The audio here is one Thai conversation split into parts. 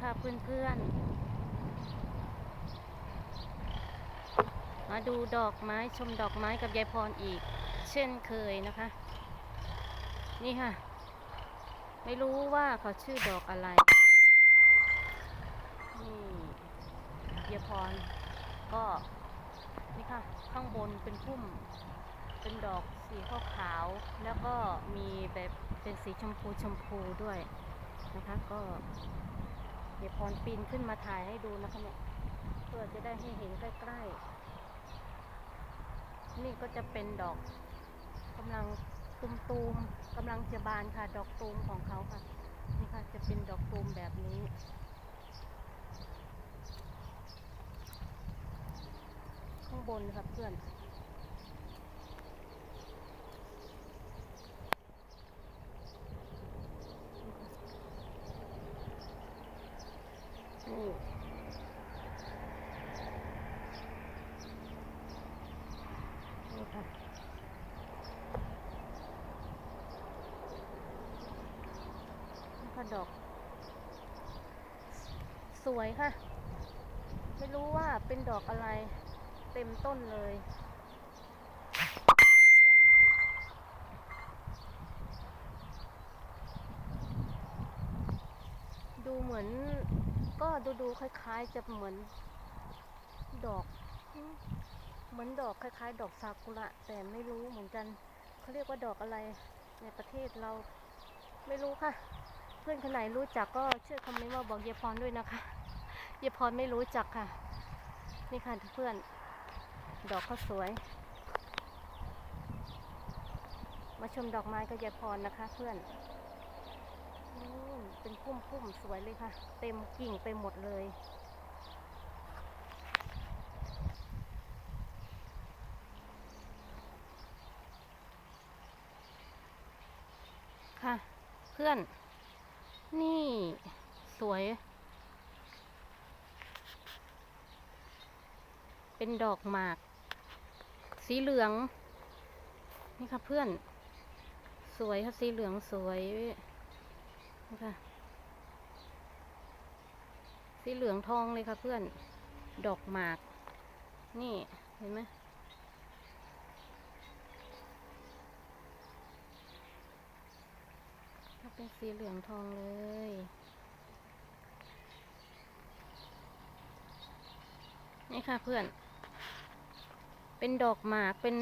ค่ะเพื่อนๆ มาดูดอกไม้ชมดอกไม้กับยายพรอีก เช่นเคยนะคะ นี่ค่ะ ไม่รู้ว่าเขาชื่อดอกอะไร นี่ยายพรก็นี่ค่ะ ข้างบนเป็นพุ่ม เป็นดอกสีขาวๆแล้วก็มีแบบเป็นสีชมพูชมพูด้วยนะคะก็ ดี๋ยวพรปีนขึ้นมาถ่ายให้ดูนะคะเนี่ยเพื่อจะได้ให้เห็นใกล้ๆ นี่ก็จะเป็นดอกกำลังตูมตูมๆกำลังจะบานค่ะ ดอกตูมของเขาค่ะ นี่ค่ะจะเป็นดอกตูมแบบนี้ข้างบนครับเพื่อน นี่ค่ะนี่ค่ะดอก สวยค่ะ ไม่รู้ว่าเป็นดอกอะไร เต็มต้นเลยดูเหมือน ก็ดูดูๆคล้าย ๆ จะเหมือนดอก เหมือนดอกคล้าย ๆ ดอกซากุระ แต่ไม่รู้เหมือนกันเขาเรียกว่าดอกอะไรในประเทศเราไม่รู้ค่ะ เพื่อนคนไหนรู้จักก็ช่วยคอมเมนต์มาบอกเยพรด้วยนะคะเยพรไม่รู้จักค่ะ นี่ค่ะเพื่อนดอกเขาสวย มาชมดอกไม้กับยายพรนะคะ เพื่อน พุ่มๆสวยเลยค่ะ เต็มกิ่งไปหมดเลยค่ะ เพื่อน นี่สวย เป็นดอกหมาก สีเหลือง นี่ค่ะเพื่อน สวยค่ะสีเหลืองสวยนี่ค่ะ สีเหลืองทองเลยค่ะเพื่อน ดอกหมาก นี่เห็นไหมถ้าเป็นสีเหลืองทองเลยนี่ค่ะเพื่อน เป็นดอกหมาก เป็น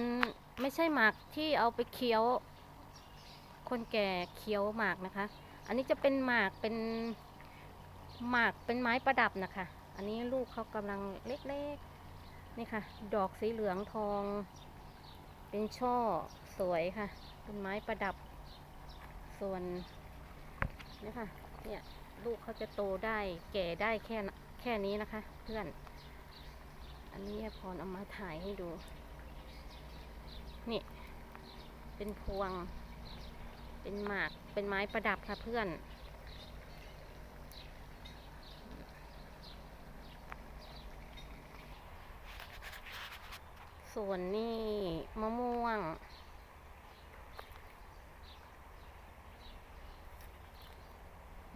ไม่ใช่หมากที่เอาไปเคี้ยว คนแก่เคี้ยวหมากนะคะ อันนี้จะเป็นหมากเป็น หมากเป็นไม้ประดับนะคะ อันนี้ลูกเขากำลังเล็กๆ นี่ค่ะ ดอกสีเหลืองทอง เป็นช่อสวยค่ะ เป็นไม้ประดับ ส่วนนี่ค่ะ เนี่ยลูกเขาจะโตได้แก่ได้แค่แค่นี้นะคะ เพื่อน อันนี้พรเอามาถ่ายให้ดู นี่ เป็นพวง เป็นหมาก เป็นไม้ประดับค่ะเพื่อน ส่วนนี่มะม่วง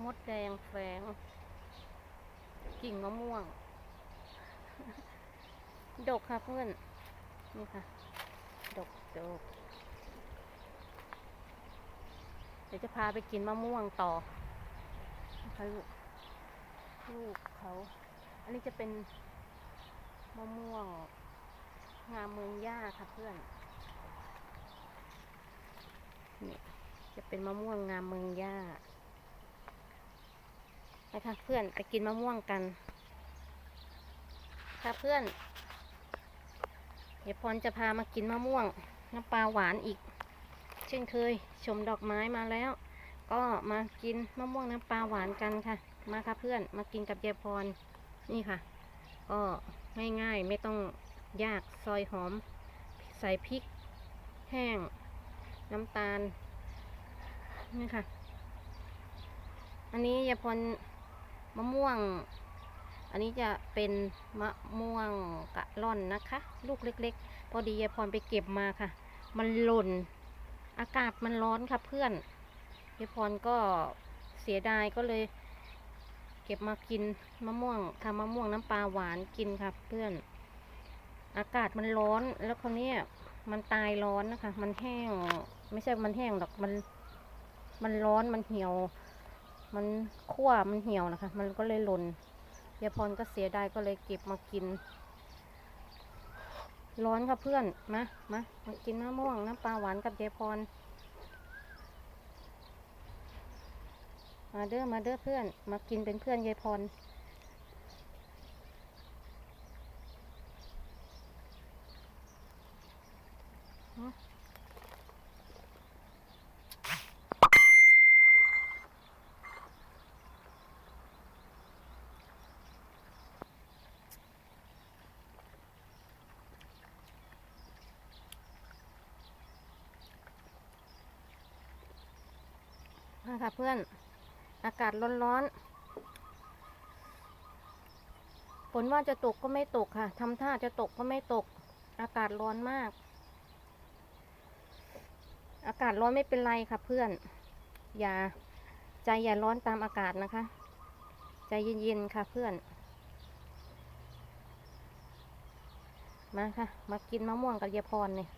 มดแดงแฝงกิ่งมะม่วง ดกค่ะเพื่อน นี่ค่ะ ดกดกเดี๋ยวจะพาไปกินมะม่วงต่อนะคะลูก ลูกเขา อันนี้จะเป็นมะม่วง งามเมืองย่าค่ะเพื่อนนี่จะเป็นมะม่วงงามเมืองย่าไปค่ะเพื่อนไปกินมะม่วงกัน ค่ะเพื่อน เดี๋ยวพรจะพามากินมะม่วงน้ำปลาหวานอีก เช่นเคยชมดอกไม้มาแล้ว ก็มากินมะม่วงน้ำปลาหวานกันค่ะ มาค่ะเพื่อนมากินกับยายพรนี่ค่ะ ก็ง่ายๆไม่ต้อง ยากซอยหอม ใส่พริก แห้ง น้ำตาล นี่ค่ะ อันนี้ยาพรมะม่วง อันนี้จะเป็นมะม่วงกะล่อนนะคะ ลูกเล็ก ๆ พอดียาพรไปเก็บมาค่ะ มันหล่น อากาศมันร้อนค่ะเพื่อนยาพรก็เสียดายก็เลยเก็บมากินมะม่วงทำมะม่วงน้ำปลาหวานกินค่ะเพื่อน อากาศมันร้อนแล้วคราวเนี้ยมันตายร้อนนะคะ มันแห้ง ไม่ใช่มันแห้งหรอกมัน มันร้อนมันเหี่ยว มันคั่วมันเหี่ยวนะคะ มันก็เลยหล่นยายพรก็เสียดายก็เลยเก็บมากิน ร้อนค่ะเพื่อนมามามากินมะม่วงน้ำปลาหวานกับยายพรมาเด้อมาเด้อเพื่อน มากินเป็นเพื่อนยายพร มาค่ะเพื่อนอากาศร้อนๆฝนว่าจะตกก็ไม่ตกค่ะทำท่าจะตกก็ไม่ตก อากาศร้อนมาก อากาศร้อนไม่เป็นไรค่ะเพื่อน อย่าใจอย่าร้อนตามอากาศนะคะ ใจเย็นๆค่ะเพื่อน มาค่ะ มากินมะม่วงกับยายพรเนี่ย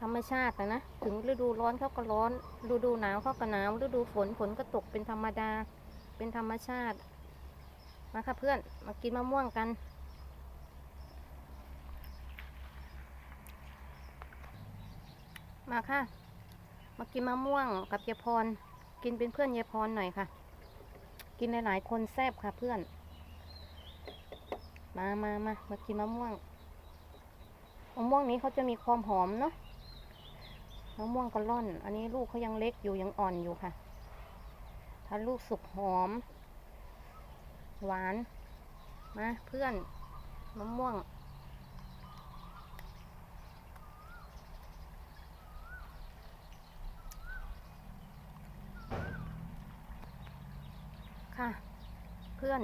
ธรรมชาตินะนะ ถึงฤดูร้อนเขาก็ร้อน ฤดูหนาวเขาก็หนาว ฤดูฝนฝนก็ตกเป็นธรรมดา เป็นธรรมชาติ มาค่ะเพื่อน มากินมะม่วงกัน มาค่ะ มากินมะม่วงกับยายพร กินเป็นเพื่อนยายพรหน่อยค่ะ กินหลายๆคนแซ่บค่ะเพื่อน มามามามากินมะม่วงมะม่วงนี้เขาจะมีความหอมเนาะ มะม่วงกะล่อน อันนี้ลูกเขายังเล็กอยู่ยังอ่อนอยู่ค่ะ ถ้าลูกสุกหอม หวาน มาเพื่อนมะม่วง ค่ะ เพื่อน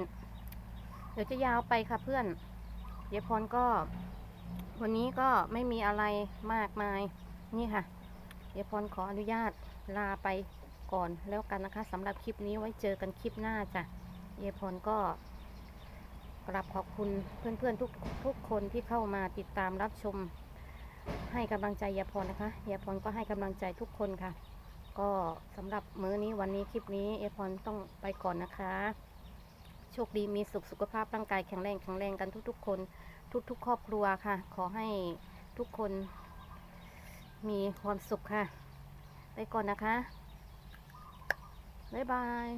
เดี๋ยวจะยาวไปค่ะเพื่อนเดี๋ยวพรก็ วันนี้ก็ไม่มีอะไรมากมาย นี่ค่ะ เดี๋ยพรขออนุญาตลาไปก่อนแล้วกันนะคะสำหรับคลิปนี้ไว้เจอกันคลิปหน้าจ้ะเยพรก็กราบขอบคุณเพื่อนๆทุกทุกคนที่เข้ามาติดตามรับชม ให้กำลังใจยายพรนะคะยายพรก็ให้กำลังใจทุกคนค่ะ ก็สำหรับมื้อนี้วันนี้คลิปนี้ยายพรต้องไปก่อนนะคะโชคดีมีสุขสุขภาพร่างกายแข็งแรงแข็งแรงกันทุกๆ คน ทุกๆ ครอบครัวค่ะ ขอให้ทุกคน มีความสุขค่ะ ไปก่อนนะคะ บ๊ายบาย